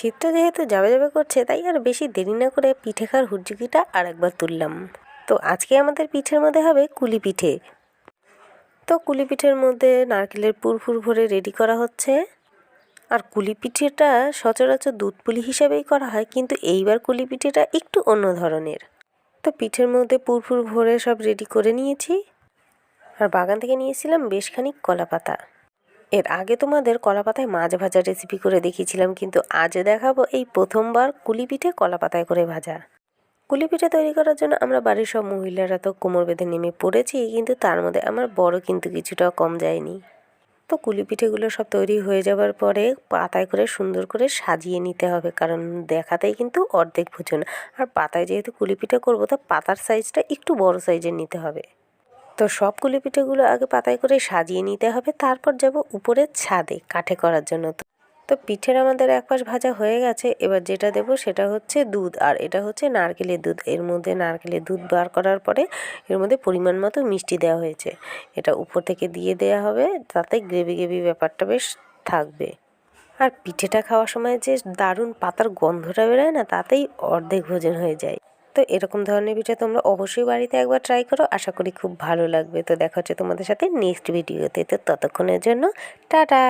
শীতটা যেহেতু যাবে যাবে করছে, তাই আর বেশি দেরি না করে পিঠে খাওয়ার হুজ্জুকিটা আর একবার তুললাম। তো আজকে আমাদের পিঠের মধ্যে হবে কুলি পিঠে। তো কুলি পিঠের মধ্যে নারকেলের পুর ফুর ভরে রেডি করা হচ্ছে। আর কুলি পিঠেটা সচরাচর দুধ পুলি হিসাবেই করা হয়, কিন্তু এইবার কুলি পিঠেটা একটু অন্য ধরনের। তো পিঠের মধ্যে পুরফুর ভরে সব রেডি করে নিয়েছি। আর বাগান থেকে নিয়েছিলাম বেশ খানিক কলা পাতা এর আগে তোমাদের কলা পাতায় মাছ ভাজা রেসিপি করে দেখিয়েছিলাম, কিন্তু আজ দেখাবো এই প্রথমবার কুলি পিঠে কলা পাতায় করে ভাজা। কুলি পিঠে তৈরি করার জন্য আমরা বাড়ির সব মহিলারা তো কোমর বেঁধে নেমে পড়েছি, কিন্তু তার মধ্যে আমার বড় কিন্তু কিছুটাও কম যায়নি। তো কুলি পিঠেগুলো সব তৈরি হয়ে যাওয়ার পরে পাতায় করে সুন্দর করে সাজিয়ে নিতে হবে, কারণ দেখাতেই কিন্তু অর্ধেক ভোজন। আর পাতায় যেহেতু কুলি পিঠে করব, তো পাতার সাইজটা একটু বড় সাইজের নিতে হবে। তো সব কুলি পিঠেগুলো আগে পাতায় করে সাজিয়ে নিতে হবে, তারপর যাব উপরের ছাদে কাঠে করার জন্য। তো তো পিঠের আমাদের এক পাশ ভাজা হয়ে গেছে, এবার যেটা দেব সেটা হচ্ছে দুধ, আর এটা হচ্ছে নারকেলের দুধ। এর মধ্যে নারকেলের দুধ বার করার পরে এর মধ্যে পরিমাণ মতো মিষ্টি দেওয়া হয়েছে। এটা উপর থেকে দিয়ে দেওয়া হবে, তাতে গ্রেভি গ্রেভি ব্যাপারটা বেশ থাকবে। আর পিঠেটা খাওয়ার সময় যে দারুণ পাতার গন্ধটা বেরোয় না, তাতেই অর্ধেক ভোজন হয়ে যায়। তো এরকম ধরনের ভিডিও তোমরা অবশ্যই বাড়িতে একবার ট্রাই করো। আশা করি খুব ভালো লাগবে। তো দেখা হচ্ছে তোমাদের সাথে নেক্সট ভিডিওতে তো ততক্ষণের জন্য, টাটা!